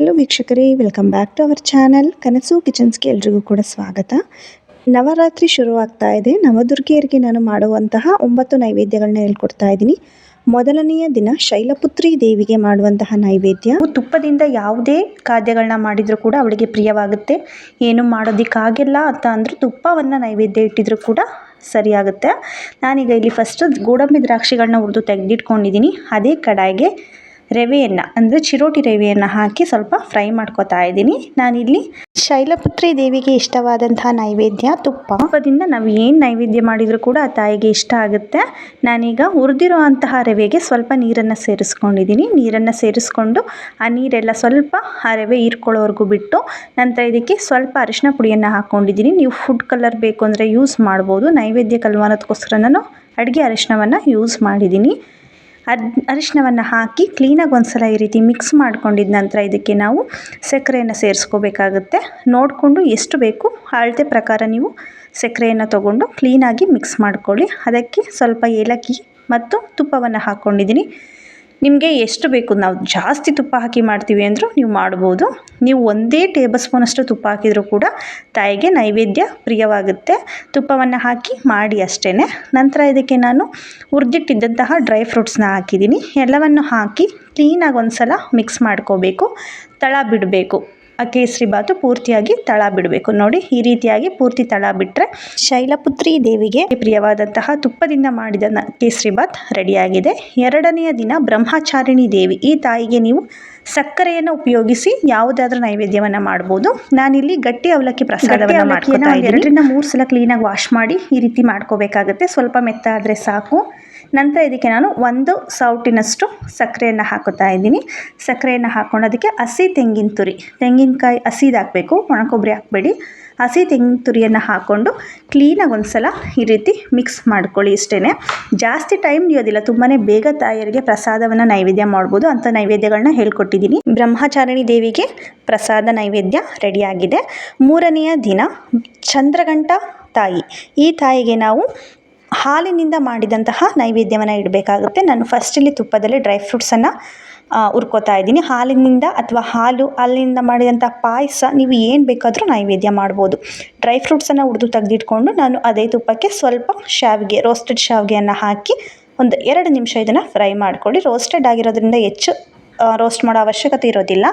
Hello ವೀಕ್ಷಕರೇ welcome back to our channel ಕನಸು ಕಿಚನ್ಸ್ಗೆ ಎಲ್ರಿಗೂ ಕೂಡ ಸ್ವಾಗತ. ನವರಾತ್ರಿ ಶುರುವಾಗ್ತಾ ಇದೆ. ನವದುರ್ಗಿಯರಿಗೆ ನಾನು ಮಾಡುವಂತಹ ಒಂಬತ್ತು ನೈವೇದ್ಯಗಳನ್ನ ಹೇಳ್ಕೊಡ್ತಾ ಇದ್ದೀನಿ. ಮೊದಲನೆಯ ದಿನ ಶೈಲಪುತ್ರಿ ದೇವಿಗೆ ಮಾಡುವಂತಹ ನೈವೇದ್ಯ. ತುಪ್ಪದಿಂದ ಯಾವುದೇ ಖಾದ್ಯಗಳನ್ನ ಮಾಡಿದರೂ ಕೂಡ ಅವಳಿಗೆ ಪ್ರಿಯವಾಗುತ್ತೆ. ಏನು ಮಾಡೋದಕ್ಕಾಗಿಲ್ಲ ಅಂತ ಅಂದರೂ ತುಪ್ಪವನ್ನು ನೈವೇದ್ಯ ಇಟ್ಟಿದ್ರು ಕೂಡ ಸರಿಯಾಗುತ್ತೆ. ನಾನೀಗ ಇಲ್ಲಿ ಫಸ್ಟ್ ಗೋಡಂಬಿ ದ್ರಾಕ್ಷಿಗಳನ್ನ ಹುರಿದು ತೆಗೆದಿಟ್ಕೊಂಡಿದ್ದೀನಿ. ಅದೇ ಕಡಾಯಿಗೆ ರವೆಯನ್ನು, ಅಂದರೆ ಚಿರೋಟಿ ರವೆಯನ್ನು ಹಾಕಿ ಸ್ವಲ್ಪ ಫ್ರೈ ಮಾಡ್ಕೊತಾ ಇದ್ದೀನಿ. ನಾನಿಲ್ಲಿ ಶೈಲಪುತ್ರಿ ದೇವಿಗೆ ಇಷ್ಟವಾದಂತಹ ನೈವೇದ್ಯ ತುಪ್ಪ. ತುಪ್ಪದಿಂದ ನಾವು ಏನು ನೈವೇದ್ಯ ಮಾಡಿದರೂ ಕೂಡ ಆ ತಾಯಿಗೆ ಇಷ್ಟ ಆಗುತ್ತೆ. ನಾನೀಗ ಹುರಿದಿರೋ ಅಂತಹ ರವೆಗೆ ಸ್ವಲ್ಪ ನೀರನ್ನು ಸೇರಿಸ್ಕೊಂಡಿದ್ದೀನಿ. ನೀರನ್ನು ಸೇರಿಸ್ಕೊಂಡು ಆ ನೀರೆಲ್ಲ ಸ್ವಲ್ಪ ಆ ರವೆ ಹೀರ್ಕೊಳ್ಳೋವರೆಗೂ ಬಿಟ್ಟು ನಂತರ ಇದಕ್ಕೆ ಸ್ವಲ್ಪ ಅರಿಶಿನ ಪುಡಿಯನ್ನು ಹಾಕ್ಕೊಂಡಿದ್ದೀನಿ ನೀವು ಫುಡ್ ಕಲರ್ ಬೇಕು ಅಂದರೆ ಯೂಸ್ ಮಾಡ್ಬೋದು. ನೈವೇದ್ಯ ಕಲ್ವಾನದಕ್ಕೋಸ್ಕರ ನಾನು ಅಡುಗೆ ಅರಿಶಿನವನ್ನು ಯೂಸ್ ಮಾಡಿದ್ದೀನಿ. ಅದ್ ಅರಿಶಿನವನ್ನು ಹಾಕಿ ಕ್ಲೀನಾಗಿ ಒಂದ್ಸಲ ಈ ರೀತಿ ಮಿಕ್ಸ್ ಮಾಡ್ಕೊಂಡಿದ್ದ ನಂತರ ಇದಕ್ಕೆ ನಾವು ಸಕ್ಕರೆಯನ್ನು ಸೇರಿಸ್ಕೋಬೇಕಾಗುತ್ತೆ. ನೋಡಿಕೊಂಡು ಎಷ್ಟು ಬೇಕು ಅಳತೆ ಪ್ರಕಾರ ನೀವು ಸಕ್ಕರೆಯನ್ನು ತಗೊಂಡು ಕ್ಲೀನಾಗಿ ಮಿಕ್ಸ್ ಮಾಡ್ಕೊಳ್ಳಿ. ಅದಕ್ಕೆ ಸ್ವಲ್ಪ ಏಲಕ್ಕಿ ಮತ್ತು ತುಪ್ಪವನ್ನು ಹಾಕ್ಕೊಂಡಿದ್ದೀನಿ ನಿಮಗೆ ಎಷ್ಟು ಬೇಕು? ನಾವು ಜಾಸ್ತಿ ತುಪ್ಪ ಹಾಕಿ ಮಾಡ್ತೀವಿ ಅಂದರೂ ನೀವು ಮಾಡ್ಬೋದು. ನೀವು ಒಂದೇ ಟೇಬಲ್ ಸ್ಪೂನಷ್ಟು ತುಪ್ಪ ಹಾಕಿದರೂ ಕೂಡ ತಾಯಿಗೆ ನೈವೇದ್ಯ ಪ್ರಿಯವಾಗುತ್ತೆ. ತುಪ್ಪವನ್ನು ಹಾಕಿ ಮಾಡಿ ಅಷ್ಟೇ ನಂತರ ಇದಕ್ಕೆ ನಾನು ಹುರಿದಿಟ್ಟಿದ್ದಂತಹ ಡ್ರೈ ಫ್ರೂಟ್ಸ್ನ ಹಾಕಿದ್ದೀನಿ. ಎಲ್ಲವನ್ನು ಹಾಕಿ ಕ್ಲೀನಾಗಿ ಒಂದು ಸಲ ಮಿಕ್ಸ್ ಮಾಡ್ಕೋಬೇಕು. ತಳ ಬಿಡಬೇಕು. ಆ ಕೇಸರಿ ಬಾತು ಪೂರ್ತಿಯಾಗಿ ತಳ ಬಿಡಬೇಕು. ನೋಡಿ ಈ ರೀತಿಯಾಗಿ ಪೂರ್ತಿ ತಳ ಬಿಟ್ಟರೆ ಶೈಲಪುತ್ರಿ ದೇವಿಗೆ ಪ್ರಿಯವಾದಂತಹ ತುಪ್ಪದಿಂದ ಮಾಡಿದ ಕೇಸರಿ ಬಾತ್ ರೆಡಿಯಾಗಿದೆ. ಎರಡನೆಯ ದಿನ ಬ್ರಹ್ಮಚಾರಿಣಿ ದೇವಿ ಈ ತಾಯಿಗೆ ನೀವು ಸಕ್ಕರೆಯನ್ನು ಉಪಯೋಗಿಸಿ ಯಾವುದಾದ್ರೂ ನೈವೇದ್ಯವನ್ನು ಮಾಡ್ಬೋದು. ನಾನಿಲ್ಲಿ ಗಟ್ಟಿ ಅವಲಕ್ಕಿ ಪ್ರಸಾದವನ್ನು ಮಾಡ್ಕೊತಾ ಎರಡರಿಂದ ಮೂರು ಸಲ ಕ್ಲೀನಾಗಿ ವಾಶ್ ಮಾಡಿ ಈ ರೀತಿ ಮಾಡ್ಕೋಬೇಕಾಗುತ್ತೆ. ಸ್ವಲ್ಪ ಮೆತ್ತ ಆದರೆ ಸಾಕು. ನಂತರ ಇದಕ್ಕೆ ನಾನು ಒಂದು ಸೌಟಿನಷ್ಟು ಸಕ್ಕರೆಯನ್ನು ಹಾಕುತ್ತಾ ಇದ್ದೀನಿ. ಸಕ್ಕರೆಯನ್ನು ಹಾಕ್ಕೊಂಡು ಅದಕ್ಕೆ ಹಸಿ ತೆಂಗಿನ ತುರಿ, ತೆಂಗಿನಕಾಯಿ ಹಸಿದು ಹಾಕಬೇಕು, ಒಣಕೊಬ್ಬರಿ ಹಾಕಬೇಡಿ. ಹಸಿ ತೆಂಗಿನ ತುರಿಯನ್ನು ಹಾಕ್ಕೊಂಡು ಕ್ಲೀನಾಗಿ ಒಂದು ಸಲ ಈ ರೀತಿ ಮಿಕ್ಸ್ ಮಾಡ್ಕೊಳ್ಳಿ ಇಷ್ಟೇ ಜಾಸ್ತಿ ಟೈಮ್ ಹಿಡಿಯೋದಿಲ್ಲ ತುಂಬಾ ಬೇಗ ತಾಯಿಯರಿಗೆ ಪ್ರಸಾದವನ್ನು ನೈವೇದ್ಯ ಮಾಡ್ಬೋದು ಅಂಥ ನೈವೇದ್ಯಗಳನ್ನ ಹೇಳ್ಕೊಟ್ಟಿದ್ದೀನಿ. ಬ್ರಹ್ಮಚಾರಿಣಿ ದೇವಿಗೆ ಪ್ರಸಾದ ನೈವೇದ್ಯ ರೆಡಿಯಾಗಿದೆ ಮೂರನೆಯ ದಿನ ಚಂದ್ರಗಂಟ ತಾಯಿ. ಈ ತಾಯಿಗೆ ನಾವು ಹಾಲಿನಿಂದ ಮಾಡಿದಂತಹ ನೈವೇದ್ಯವನ್ನು ಇಡಬೇಕಾಗುತ್ತೆ. ನಾನು ಫಸ್ಟಲ್ಲಿ ತುಪ್ಪದಲ್ಲಿ ಡ್ರೈ ಫ್ರೂಟ್ಸನ್ನು ಹುರ್ಕೋತಾ ಇದ್ದೀನಿ. ಹಾಲಿನಿಂದ ಅಥವಾ ಹಾಲು ಹಾಲಿನಿಂದ ಮಾಡಿದಂಥ ಪಾಯಸ ನೀವು ಏನು ಬೇಕಾದರೂ ನೈವೇದ್ಯ ಮಾಡ್ಬೋದು. ಡ್ರೈ ಫ್ರೂಟ್ಸನ್ನು ಹುಡ್ದು ತೆಗೆದಿಟ್ಕೊಂಡು ನಾನು ಅದೇ ತುಪ್ಪಕ್ಕೆ ಸ್ವಲ್ಪ ಶಾವಿಗೆ ರೋಸ್ಟೆಡ್ ಶಾವಿಗೆಯನ್ನು ಹಾಕಿ ಒಂದು ಎರಡು ನಿಮಿಷ ಇದನ್ನು ಫ್ರೈ ಮಾಡ್ಕೊಳ್ಳಿ. ರೋಸ್ಟೆಡ್ ಆಗಿರೋದ್ರಿಂದ ಹೆಚ್ಚು ರೋಸ್ಟ್ ಮಾಡೋ ಅವಶ್ಯಕತೆ ಇರೋದಿಲ್ಲ.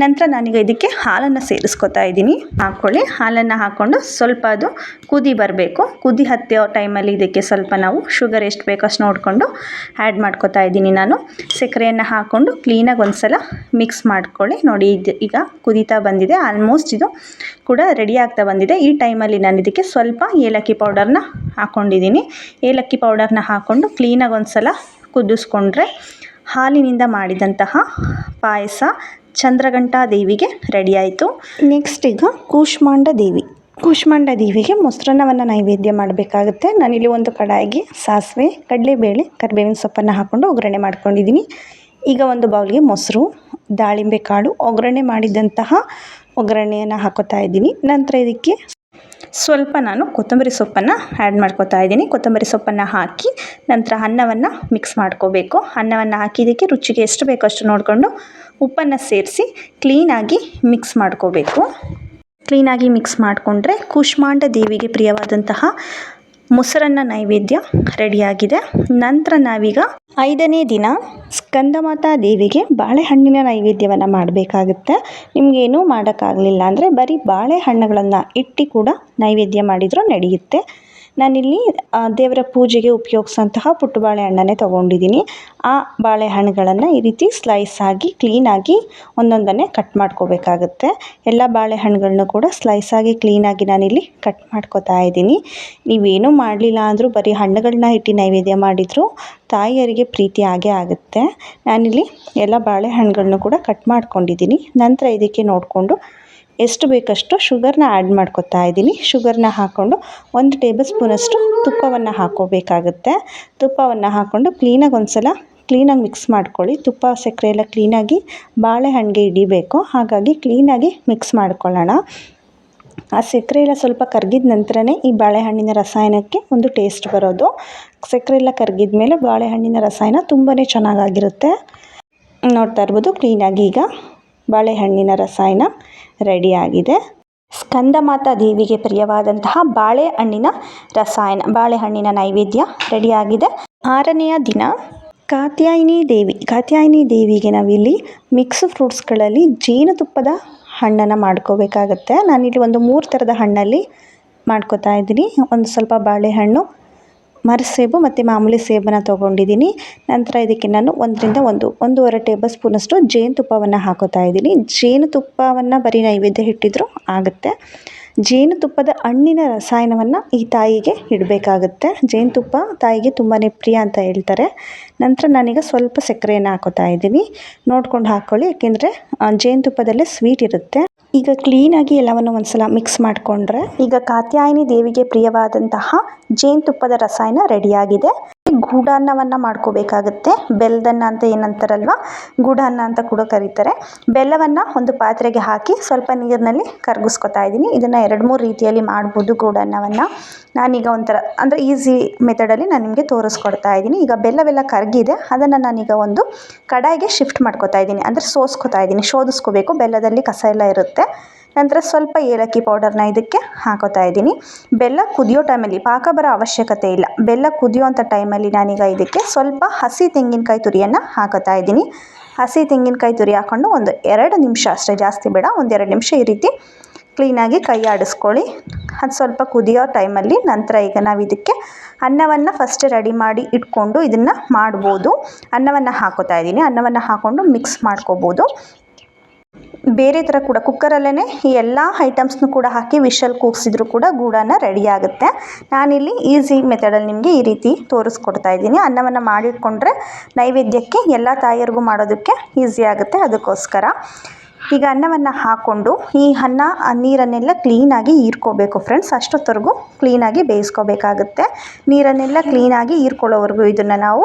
ನಂತರ ನಾನೀಗ ಇದಕ್ಕೆ ಹಾಲನ್ನು ಸೇರಿಸ್ಕೊತಾ ಇದ್ದೀನಿ. ಹಾಕ್ಕೊಳ್ಳಿ. ಹಾಲನ್ನು ಹಾಕ್ಕೊಂಡು ಸ್ವಲ್ಪ ಅದು ಕುದಿ ಬರಬೇಕು. ಕುದಿ ಹತ್ತಿಯೋ ಟೈಮಲ್ಲಿ ಇದಕ್ಕೆ ಸ್ವಲ್ಪ ನಾವು ಶುಗರ್ ಎಷ್ಟು ಬೇಕೋ ಅಷ್ಟು ನೋಡಿಕೊಂಡು ಆ್ಯಡ್ ಮಾಡ್ಕೊತಾ ಇದ್ದೀನಿ ನಾನು. ಸಕ್ಕರೆಯನ್ನು ಹಾಕ್ಕೊಂಡು ಕ್ಲೀನಾಗಿ ಒಂದು ಸಲ ಮಿಕ್ಸ್ ಮಾಡ್ಕೊಳ್ಳಿ. ನೋಡಿ, ಇದು ಈಗ ಕುದೀತಾ ಬಂದಿದೆ. ಆಲ್ಮೋಸ್ಟ್ ಇದು ಕೂಡ ರೆಡಿ ಆಗ್ತಾ ಬಂದಿದೆ. ಈ ಟೈಮಲ್ಲಿ ನಾನು ಇದಕ್ಕೆ ಸ್ವಲ್ಪ ಏಲಕ್ಕಿ ಪೌಡರ್ನ ಹಾಕ್ಕೊಂಡಿದ್ದೀನಿ. ಏಲಕ್ಕಿ ಪೌಡರ್ನ ಹಾಕ್ಕೊಂಡು ಕ್ಲೀನಾಗಿ ಒಂದು ಸಲ ಕುದಿಸ್ಕೊಂಡ್ರೆ ಹಾಲಿನಿಂದ ಮಾಡಿದಂತಹ ಪಾಯಸ ಚಂದ್ರಘಂಟಾ ದೇವಿಗೆ ರೆಡಿ ಆಯಿತು. ನೆಕ್ಸ್ಟ್ ಈಗ ಕೂಷ್ಮಾಂಡ ದೇವಿ. ಕೂಷ್ಮಾಂಡ ದೇವಿಗೆ ಮೊಸರನ್ನವನ್ನು ನೈವೇದ್ಯ ಮಾಡಬೇಕಾಗುತ್ತೆ. ನಾನಿಲ್ಲಿ ಒಂದು ಕಡಾಯಿಗೆ ಸಾಸಿವೆ, ಕಡಲೆಬೇಳೆ, ಕರಿಬೇವಿನ ಸೊಪ್ಪನ್ನು ಹಾಕ್ಕೊಂಡು ಒಗ್ಗರಣೆ ಮಾಡ್ಕೊಂಡಿದ್ದೀನಿ ಈಗ ಒಂದು ಬೌಲ್ಗೆ ಮೊಸರು, ದಾಳಿಂಬೆ ಕಾಳು, ಒಗ್ಗರಣೆ ಮಾಡಿದಂತಹ ಒಗ್ಗರಣೆಯನ್ನು ಹಾಕೋತಾ ಇದ್ದೀನಿ. ನಂತರ ಇದಕ್ಕೆ ಸ್ವಲ್ಪ ನಾನು ಕೊತ್ತಂಬರಿ ಸೊಪ್ಪನ್ನು ಆ್ಯಡ್ ಮಾಡ್ಕೊತಾ ಇದ್ದೀನಿ. ಕೊತ್ತಂಬರಿ ಸೊಪ್ಪನ್ನು ಹಾಕಿ ನಂತರ ಅನ್ನವನ್ನು ಮಿಕ್ಸ್ ಮಾಡ್ಕೋಬೇಕು. ಅನ್ನವನ್ನು ಹಾಕಿ ಇದಕ್ಕೆ ರುಚಿಗೆ ಎಷ್ಟು ಬೇಕೋ ಅಷ್ಟು ನೋಡಿಕೊಂಡು ಉಪ್ಪನ್ನು ಸೇರಿಸಿ ಕ್ಲೀನಾಗಿ ಮಿಕ್ಸ್ ಮಾಡ್ಕೋಬೇಕು. ಕ್ಲೀನಾಗಿ ಮಿಕ್ಸ್ ಮಾಡಿಕೊಂಡ್ರೆ ಕೂಷ್ಮಾಂಡ ದೇವಿಗೆ ಪ್ರಿಯವಾದಂತಹ ಮೊಸರನ್ನ ನೈವೇದ್ಯ ರೆಡಿಯಾಗಿದೆ. ನಂತರ ನಾವೀಗ ಐದನೇ ದಿನ ಸ್ಕಂದಮಾತಾ ದೇವಿಗೆ ಬಾಳೆಹಣ್ಣಿನ ನೈವೇದ್ಯವನ್ನು ಮಾಡಬೇಕಾಗುತ್ತೆ. ನಿಮಗೇನೂ ಮಾಡೋಕ್ಕಾಗಲಿಲ್ಲ ಅಂದರೆ ಬರೀ ಬಾಳೆಹಣ್ಣುಗಳನ್ನು ಇಟ್ಟು ಕೂಡ ನೈವೇದ್ಯ ಮಾಡಿದರೂ ನಡೆಯುತ್ತೆ. ನಾನಿಲ್ಲಿ ದೇವರ ಪೂಜೆಗೆ ಉಪಯೋಗಿಸೋಂತಹ ಪುಟ್ಟ ಬಾಳೆಹಣ್ಣನ್ನೇ ತೊಗೊಂಡಿದ್ದೀನಿ. ಆ ಬಾಳೆಹಣ್ಣುಗಳನ್ನು ಈ ರೀತಿ ಸ್ಲೈಸ್ ಆಗಿ ಕ್ಲೀನಾಗಿ ಒಂದೊಂದನ್ನೇ ಕಟ್ ಮಾಡ್ಕೋಬೇಕಾಗುತ್ತೆ. ಎಲ್ಲ ಬಾಳೆಹಣ್ಣುಗಳನ್ನು ಕೂಡ ಸ್ಲೈಸ್ ಆಗಿ ಕ್ಲೀನಾಗಿ ನಾನಿಲ್ಲಿ ಕಟ್ ಮಾಡ್ಕೋತಾ ಇದ್ದೀನಿ. ನೀವೇನೂ ಮಾಡಲಿಲ್ಲ ಅಂದರೂ ಬರೀ ಹಣ್ಣುಗಳನ್ನ ಇಟ್ಟು ನೈವೇದ್ಯ ಮಾಡಿದರೂ ತಾಯಿಯರಿಗೆ ಪ್ರೀತಿ ಆಗೇ ಆಗುತ್ತೆ. ನಾನಿಲ್ಲಿ ಎಲ್ಲ ಬಾಳೆಹಣ್ಣುಗಳನ್ನು ಕೂಡ ಕಟ್ ಮಾಡ್ಕೊಂಡಿದ್ದೀನಿ. ನಂತರ ಇದಕ್ಕೆ ನೋಡಿಕೊಂಡು ಎಷ್ಟು ಬೇಕಷ್ಟು ಶುಗರ್ನ ಆ್ಯಡ್ ಮಾಡ್ಕೊತಾ ಇದ್ದೀನಿ. ಶುಗರ್ನ ಹಾಕ್ಕೊಂಡು ಒಂದು ಟೇಬಲ್ ಸ್ಪೂನಷ್ಟು ತುಪ್ಪವನ್ನು ಹಾಕ್ಕೋಬೇಕಾಗುತ್ತೆ. ತುಪ್ಪವನ್ನು ಹಾಕ್ಕೊಂಡು ಕ್ಲೀನಾಗಿ ಒಂದು ಸಲ ಕ್ಲೀನಾಗಿ ಮಿಕ್ಸ್ ಮಾಡ್ಕೊಳ್ಳಿ. ತುಪ್ಪ ಸಕ್ಕರೆ ಎಲ್ಲ ಕ್ಲೀನಾಗಿ ಬಾಳೆಹಣ್ಣಿಗೆ ಹಿಡಿಬೇಕು. ಹಾಗಾಗಿ ಕ್ಲೀನಾಗಿ ಮಿಕ್ಸ್ ಮಾಡ್ಕೊಳ್ಳೋಣ. ಆ ಸಕ್ಕರೆ ಎಲ್ಲ ಸ್ವಲ್ಪ ಕರಗಿದ ನಂತರನೇ ಈ ಬಾಳೆಹಣ್ಣಿನ ರಸಾಯನಕ್ಕೆ ಒಂದು ಟೇಸ್ಟ್ ಬರೋದು. ಸಕ್ಕರೆ ಎಲ್ಲ ಕರಗಿದ ಮೇಲೆ ಬಾಳೆಹಣ್ಣಿನ ರಸಾಯನ ತುಂಬಾ ಚೆನ್ನಾಗಾಗಿರುತ್ತೆ. ನೋಡ್ತಾ ಇರ್ಬೋದು ಕ್ಲೀನಾಗಿ ಈಗ ಬಾಳೆಹಣ್ಣಿನ ರಸಾಯನ ರೆಡಿಯಾಗಿದೆ. ಸ್ಕಂದಮಾತಾ ದೇವಿಗೆ ಪ್ರಿಯವಾದಂತಹ ಬಾಳೆಹಣ್ಣಿನ ರಸಾಯನ, ಬಾಳೆಹಣ್ಣಿನ ನೈವೇದ್ಯ ರೆಡಿಯಾಗಿದೆ. ಆರನೆಯ ದಿನ, ಕಾತ್ಯಾಯಿನಿ ದೇವಿ, ಕಾತ್ಯಾಯಿನಿ ದೇವಿಗೆ ನಾವಿಲ್ಲಿ ಮಿಕ್ಸ್ ಫ್ರೂಟ್ಸ್ಗಳಲ್ಲಿ ಜೇನುತುಪ್ಪದ ಹಣ್ಣನ್ನು ಮಾಡ್ಕೋಬೇಕಾಗತ್ತೆ. ನಾನಿಲ್ಲಿ ಒಂದು ಮೂರು ಥರದ ಹಣ್ಣಲ್ಲಿ ಮಾಡ್ಕೋತಾ ಇದ್ದೀನಿ. ಒಂದು ಸ್ವಲ್ಪ ಬಾಳೆಹಣ್ಣು ಮರಸೇಬು ಮತ್ತು ಮಾಮೂಲಿ ಸೇಬನ್ನು ತೊಗೊಂಡಿದ್ದೀನಿ. ನಂತರ ಇದಕ್ಕೆ ನಾನು ಒಂದರಿಂದ ಒಂದು, ಒಂದೂವರೆ ಟೇಬಲ್ ಸ್ಪೂನಷ್ಟು ಜೇನುತುಪ್ಪವನ್ನು ಹಾಕೋತಾ ಇದ್ದೀನಿ. ಜೇನುತುಪ್ಪವನ್ನು ಬರೀ ನೈವೇದ್ಯ ಇಟ್ಟಿದ್ರೂ ಆಗುತ್ತೆ. ಜೇನುತುಪ್ಪದ ಹಣ್ಣಿನ ರಸಾಯನವನ್ನು ಈ ತಾಯಿಗೆ ಇಡಬೇಕಾಗುತ್ತೆ. ಜೇನುತುಪ್ಪ ತಾಯಿಗೆ ತುಂಬಾ ಪ್ರಿಯ ಅಂತ ಹೇಳ್ತಾರೆ. ನಂತರ ನಾನೀಗ ಸ್ವಲ್ಪ ಸಕ್ಕರೆಯನ್ನು ಹಾಕೋತಾ ಇದ್ದೀನಿ. ನೋಡ್ಕೊಂಡು ಹಾಕ್ಕೊಳ್ಳಿ ಯಾಕೆಂದರೆ ಜೇನುತುಪ್ಪದಲ್ಲೇ ಸ್ವೀಟ್ ಇರುತ್ತೆ. ಈಗ ಕ್ಲೀನಾಗಿ ಎಲ್ಲವನ್ನು ಒಂದ್ಸಲ ಮಿಕ್ಸ್ ಮಾಡಿಕೊಂಡ್ರೆ ಈಗ ಕಾತ್ಯಾಯಿನಿ ದೇವಿಗೆ ಪ್ರಿಯವಾದಂತಹ ಜೇನುತುಪ್ಪದ ರಸಾಯನ ರೆಡಿಯಾಗಿದೆ ಗೂಡಾನ್ನವನ್ನು ಮಾಡ್ಕೋಬೇಕಾಗುತ್ತೆ. ಬೆಲ್ಲದನ್ನ ಅಂತ ಏನಂತಾರಲ್ವ? ಗೂಡನ್ನ ಅಂತ ಕೂಡ ಕರೀತಾರೆ. ಬೆಲ್ಲವನ್ನು ಒಂದು ಪಾತ್ರೆಗೆ ಹಾಕಿ ಸ್ವಲ್ಪ ನೀರಿನಲ್ಲಿ ಕರಗಿಸ್ಕೊತಾ ಇದ್ದೀನಿ. ಇದನ್ನು ಎರಡು ಮೂರು ರೀತಿಯಲ್ಲಿ ಮಾಡ್ಬೋದು ಗೂಡನ್ನವನ್ನು. ನಾನೀಗ ಒಂಥರ, ಅಂದರೆ ಈಸಿ ಮೆಥಡಲ್ಲಿ ನಾನು ನಿಮಗೆ ತೋರಿಸ್ಕೊಡ್ತಾ ಇದ್ದೀನಿ. ಈಗ ಬೆಲ್ಲವೆಲ್ಲ ಕರಗಿದೆ, ಅದನ್ನು ನಾನೀಗ ಒಂದು ಕಡಾಯಿಗೆ ಶಿಫ್ಟ್ ಮಾಡ್ಕೋತಾ ಇದ್ದೀನಿ. ಅಂದರೆ ಸೋಸ್ಕೊತಾ ಇದ್ದೀನಿ. ಶೋಧಿಸ್ಕೋಬೇಕು ಬೆಲ್ಲದಲ್ಲಿ ಕಸ ಎಲ್ಲ ಇರುತ್ತೆ. ನಂತರ ಸ್ವಲ್ಪ ಏಲಕ್ಕಿ ಪೌಡರ್ನ ಇದಕ್ಕೆ ಹಾಕೋತಾ ಇದ್ದೀನಿ. ಬೆಲ್ಲ ಕುದಿಯೋ ಟೈಮಲ್ಲಿ, ಪಾಕ ಬರೋ ಅವಶ್ಯಕತೆ ಇಲ್ಲ. ಬೆಲ್ಲ ಕುದಿಯೋಂಥ ಟೈಮಲ್ಲಿ ನಾನೀಗ ಇದಕ್ಕೆ ಸ್ವಲ್ಪ ಹಸಿ ತೆಂಗಿನಕಾಯಿ ತುರಿಯನ್ನು ಹಾಕೋತಾ ಇದ್ದೀನಿ. ಹಸಿ ತೆಂಗಿನಕಾಯಿ ತುರಿ ಹಾಕ್ಕೊಂಡು ಒಂದು ಎರಡು ನಿಮಿಷ ಅಷ್ಟೇ, ಜಾಸ್ತಿ ಬೇಡ, ಒಂದು ಎರಡು ನಿಮಿಷ ಈ ರೀತಿ ಕ್ಲೀನಾಗಿ ಕೈ ಆಡಿಸ್ಕೊಳ್ಳಿ. ಅದು ಸ್ವಲ್ಪ ಕುದಿಯೋ ಟೈಮಲ್ಲಿ ನಂತರ ಈಗ ನಾವು ಇದಕ್ಕೆ ಅನ್ನವನ್ನು ಫಸ್ಟ್ ರೆಡಿ ಮಾಡಿ ಇಟ್ಕೊಂಡು ಇದನ್ನು ಮಾಡ್ಬೋದು. ಅನ್ನವನ್ನು ಹಾಕೋತಾ ಇದ್ದೀನಿ. ಅನ್ನವನ್ನು ಹಾಕ್ಕೊಂಡು ಮಿಕ್ಸ್ ಮಾಡ್ಕೋಬೋದು. ಬೇರೆ ಥರ ಕೂಡ ಕುಕ್ಕರಲ್ಲೇ ಈ ಎಲ್ಲ ಐಟಮ್ಸ್ನು ಕೂಡ ಹಾಕಿ ವಿಷಲ್ ಕೂಗಿಸಿದ್ರು ಕೂಡ ಗೂಡಾನ ರೆಡಿ ಆಗುತ್ತೆ. ನಾನಿಲ್ಲಿ ಈಸಿ ಮೆಥಡಲ್ಲಿ ನಿಮಗೆ ಈ ರೀತಿ ತೋರಿಸ್ಕೊಡ್ತಾ ಇದ್ದೀನಿ. ಅನ್ನವನ್ನು ಮಾಡಿಟ್ಕೊಂಡ್ರೆ ನೈವೇದ್ಯಕ್ಕೆ ಎಲ್ಲ ತಾಯಿಯರಿಗೂ ಮಾಡೋದಕ್ಕೆ ಈಸಿ ಆಗುತ್ತೆ ಅದಕ್ಕೋಸ್ಕರ. ಈಗ ಅನ್ನವನ್ನು ಹಾಕ್ಕೊಂಡು ಈ ಅನ್ನ ನೀರನ್ನೆಲ್ಲ ಕ್ಲೀನಾಗಿ ಹೀರ್ಕೋಬೇಕು ಫ್ರೆಂಡ್ಸ್ ಅಷ್ಟೊತ್ತವರೆಗೂ ಕ್ಲೀನಾಗಿ ಬೇಯಿಸ್ಕೋಬೇಕಾಗುತ್ತೆ. ನೀರನ್ನೆಲ್ಲ ಕ್ಲೀನಾಗಿ ಹೀರ್ಕೊಳ್ಳೋವರೆಗೂ ಇದನ್ನು ನಾವು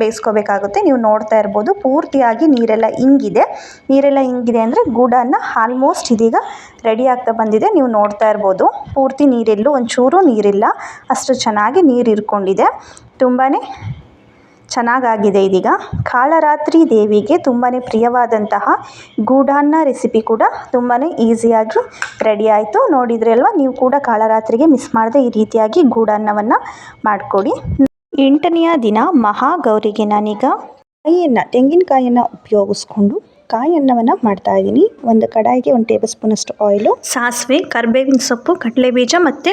ಬೇಯಿಸ್ಕೋಬೇಕಾಗುತ್ತೆ. ನೀವು ನೋಡ್ತಾ ಇರ್ಬೋದು, ಪೂರ್ತಿಯಾಗಿ ನೀರೆಲ್ಲ ಹಿಂಗಿದೆ ನೀರೆಲ್ಲ ಹಿಂಗಿದೆ ಅಂದರೆ ಗೂಡನ್ನು ಆಲ್ಮೋಸ್ಟ್ ಇದೀಗ ರೆಡಿ ಆಗ್ತಾ ಬಂದಿದೆ. ನೀವು ನೋಡ್ತಾ ಇರ್ಬೋದು, ಪೂರ್ತಿ ನೀರೆಲ್ಲೂ ಒಂಚೂರು ನೀರಿಲ್ಲ. ಅಷ್ಟು ಚೆನ್ನಾಗಿ ನೀರು ಇರ್ಕೊಂಡಿದೆ ತುಂಬಾ ಚೆನ್ನಾಗಾಗಿದೆ ಇದೀಗ. ಕಾಳರಾತ್ರಿ ದೇವಿಗೆ ತುಂಬಾ ಪ್ರಿಯವಾದಂತಹ ಗೂಡಾನ್ನ ರೆಸಿಪಿ ಕೂಡ ತುಂಬಾ ಈಸಿಯಾಗಿ ರೆಡಿ ಆಯಿತು. ನೋಡಿದ್ರಿ ಅಲ್ವಾ? ನೀವು ಕೂಡ ಕಾಳರಾತ್ರಿಗೆ ಮಿಸ್ ಮಾಡದೆ ಈ ರೀತಿಯಾಗಿ ಗೂಡಾನ್ನವನ್ನು ಮಾಡಿಕೊಡಿ. ಎಂಟನೆಯ ದಿನ ಮಹಾಗೌರಿಗೆ ನಾನೀಗ ಕಾಯಿಯನ್ನು, ತೆಂಗಿನಕಾಯಿಯನ್ನು ಉಪಯೋಗಿಸ್ಕೊಂಡು ಕಾಯಿ ಅನ್ನವನ್ನು ಮಾಡ್ತಾ ಇದ್ದೀನಿ. ಒಂದು ಕಡಾಯಿಗೆ ಒಂದು ಟೇಬಲ್ ಸ್ಪೂನಷ್ಟು ಆಯಿಲು ಸಾಸಿವೆ, ಕರಿಬೇವಿನ ಸೊಪ್ಪು ಕಡಲೆ ಬೀಜ ಮತ್ತು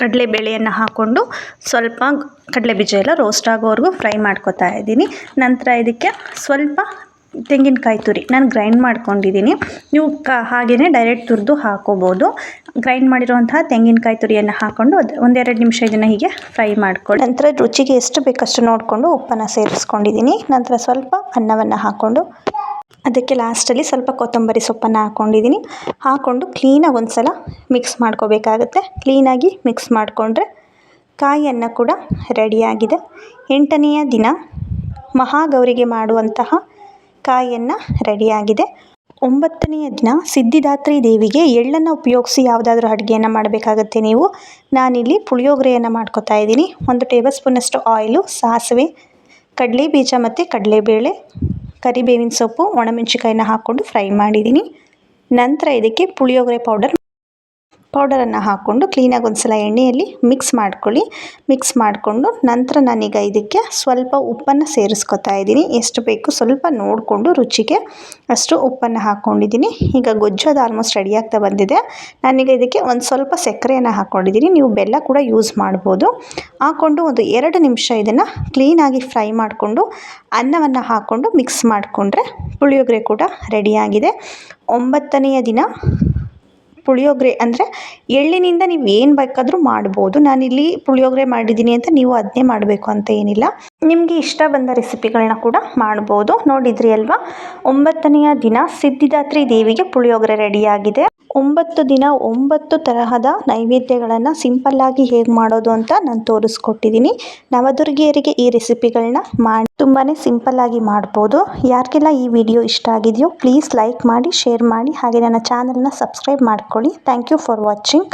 ಕಡಲೆಬೇಳೆಯನ್ನು ಹಾಕ್ಕೊಂಡು ಸ್ವಲ್ಪ ಕಡಲೆ ಬೀಜ ಎಲ್ಲ ರೋಸ್ಟ್ ಆಗೋವರೆಗೂ ಫ್ರೈ ಮಾಡ್ಕೊತಾ ಇದ್ದೀನಿ. ನಂತರ ಇದಕ್ಕೆ ಸ್ವಲ್ಪ ತೆಂಗಿನಕಾಯಿ ತುರಿ ನಾನು ಗ್ರೈಂಡ್ ಮಾಡ್ಕೊಂಡಿದ್ದೀನಿ. ನೀವು ಕ ಹಾಗೆಯೇ ಡೈರೆಕ್ಟ್ ತುರಿದು ಹಾಕೋಬೋದು. ಗ್ರೈಂಡ್ ಮಾಡಿರುವಂತಹ ತೆಂಗಿನಕಾಯಿ ತುರಿಯನ್ನು ಹಾಕ್ಕೊಂಡು ಅದು ಒಂದೆರಡು ನಿಮಿಷ ಇದನ್ನು ಹೀಗೆ ಫ್ರೈ ಮಾಡ್ಕೊಳ್ಳಿ. ನಂತರ ರುಚಿಗೆ ಎಷ್ಟು ಬೇಕಷ್ಟು ನೋಡಿಕೊಂಡು ಉಪ್ಪನ್ನು ಸೇರಿಸ್ಕೊಂಡಿದ್ದೀನಿ. ನಂತರ ಸ್ವಲ್ಪ ಅನ್ನವನ್ನು ಹಾಕ್ಕೊಂಡು ಅದಕ್ಕೆ ಲಾಸ್ಟಲ್ಲಿ ಸ್ವಲ್ಪ ಕೊತ್ತಂಬರಿ ಸೊಪ್ಪನ್ನು ಹಾಕ್ಕೊಂಡಿದ್ದೀನಿ ಹಾಕ್ಕೊಂಡು ಕ್ಲೀನಾಗಿ ಒಂದು ಸಲ ಮಿಕ್ಸ್ ಮಾಡ್ಕೋಬೇಕಾಗತ್ತೆ. ಕ್ಲೀನಾಗಿ ಮಿಕ್ಸ್ ಮಾಡಿಕೊಂಡ್ರೆ ಕಾಯಿಯನ್ನು ಕೂಡ ರೆಡಿಯಾಗಿದೆ ಎಂಟನೆಯ ದಿನ ಮಹಾಗೌರಿಗೆ ಮಾಡುವಂತಹ ಕಾಯಿಯನ್ನು ರೆಡಿಯಾಗಿದೆ ಒಂಬತ್ತನೆಯ ದಿನ ಸಿದ್ಧಿದಾತ್ರಿ ದೇವಿಗೆ ಎಳ್ಳನ್ನು ಉಪಯೋಗಿಸಿ ಯಾವುದಾದ್ರೂ ಅಡುಗೆಯನ್ನು ಮಾಡಬೇಕಾಗತ್ತೆ ನೀವು. ನಾನಿಲ್ಲಿ ಪುಳಿಯೋಗರೆಯನ್ನು ಮಾಡ್ಕೊತಾ ಇದ್ದೀನಿ. ಒಂದು ಟೇಬಲ್ ಸ್ಪೂನಷ್ಟು ಆಯಿಲು ಸಾಸಿವೆ ಕಡಲೆ ಬೀಜ ಮತ್ತು ಕಡಲೆಬೇಳೆ ಕರಿಬೇವಿನ ಸೊಪ್ಪು ಒಣಮೆಣಸಿಕಾಯಿನ ಹಾಕ್ಕೊಂಡು ಫ್ರೈ ಮಾಡಿದ್ದೀನಿ. ನಂತರ ಇದಕ್ಕೆ ಪುಳಿಯೋಗರೆ ಪೌಡರ್ ಪೌಡರನ್ನು ಹಾಕ್ಕೊಂಡು ಕ್ಲೀನಾಗಿ ಒಂದು ಸಲ ಎಣ್ಣೆಯಲ್ಲಿ ಮಿಕ್ಸ್ ಮಾಡ್ಕೊಳ್ಳಿ. ಮಿಕ್ಸ್ ಮಾಡಿಕೊಂಡು ನಂತರ ನಾನೀಗ ಇದಕ್ಕೆ ಸ್ವಲ್ಪ ಉಪ್ಪನ್ನು ಸೇರಿಸ್ಕೊತಾ ಇದ್ದೀನಿ. ಎಷ್ಟು ಬೇಕು ಸ್ವಲ್ಪ ನೋಡಿಕೊಂಡು ರುಚಿಗೆ ಅಷ್ಟು ಉಪ್ಪನ್ನು ಹಾಕ್ಕೊಂಡಿದ್ದೀನಿ ಈಗ ಗೊಜ್ಜು ಅದು ಆಲ್ಮೋಸ್ಟ್ ರೆಡಿ ಆಗ್ತಾ ಬಂದಿದೆ. ನಾನೀಗ ಇದಕ್ಕೆ ಒಂದು ಸ್ವಲ್ಪ ಸಕ್ಕರೆಯನ್ನು ಹಾಕ್ಕೊಂಡಿದ್ದೀನಿ ನೀವು ಬೆಲ್ಲ ಕೂಡ ಯೂಸ್ ಮಾಡ್ಬೋದು. ಹಾಕ್ಕೊಂಡು ಒಂದು ಎರಡು ನಿಮಿಷ ಇದನ್ನು ಕ್ಲೀನಾಗಿ ಫ್ರೈ ಮಾಡಿಕೊಂಡು ಅನ್ನವನ್ನು ಹಾಕ್ಕೊಂಡು ಮಿಕ್ಸ್ ಮಾಡಿಕೊಂಡ್ರೆ ಪುಳಿಯೋಗರೆ ಕೂಡ ರೆಡಿಯಾಗಿದೆ ಒಂಬತ್ತನೆಯ ದಿನ ಪುಳಿಯೋಗರೆ ಅಂದರೆ ಎಳ್ಳಿನಿಂದ ನೀವು ಏನು ಬೇಕಾದರೂ ಮಾಡ್ಬೋದು. ನಾನಿಲ್ಲಿ ಪುಳಿಯೋಗರೆ ಮಾಡಿದ್ದೀನಿ ಅಂತ ನೀವು ಅದನ್ನೇ ಮಾಡಬೇಕು ಅಂತ ಏನಿಲ್ಲ. ನಿಮಗೆ ಇಷ್ಟ ಬಂದ ರೆಸಿಪಿಗಳನ್ನ ಕೂಡ ಮಾಡ್ಬೋದು. ನೋಡಿದ್ರಿ ಅಲ್ವಾ? ಒಂಬತ್ತನೆಯ ದಿನ ಸಿದ್ಧಿದಾತ್ರಿ ದೇವಿಗೆ ಪುಳಿಯೋಗರೆ ರೆಡಿಯಾಗಿದೆ. ಒಂಬತ್ತು ದಿನ ಒಂಬತ್ತು ತರಹದ ನೈವೇದ್ಯಗಳನ್ನು ಸಿಂಪಲ್ಲಾಗಿ ಹೇಗೆ ಮಾಡೋದು ಅಂತ ನಾನು ತೋರಿಸ್ಕೊಟ್ಟಿದ್ದೀನಿ ನವದುರ್ಗಿಯರಿಗೆ ಈ ರೆಸಿಪಿಗಳನ್ನ ಮಾಡಿ ತುಂಬಾ ಸಿಂಪಲ್ಲಾಗಿ ಮಾಡ್ಬೋದು. ಯಾರಿಗೆಲ್ಲ ಈ ವಿಡಿಯೋ ಇಷ್ಟ ಆಗಿದೆಯೋ, ಪ್ಲೀಸ್ ಲೈಕ್ ಮಾಡಿ, ಶೇರ್ ಮಾಡಿ, ಹಾಗೆ ನನ್ನ ಚಾನಲ್ನ ಸಬ್ಸ್ಕ್ರೈಬ್ ಮಾಡ್ಕೊಳ್ಳಿ. Thank you for watching.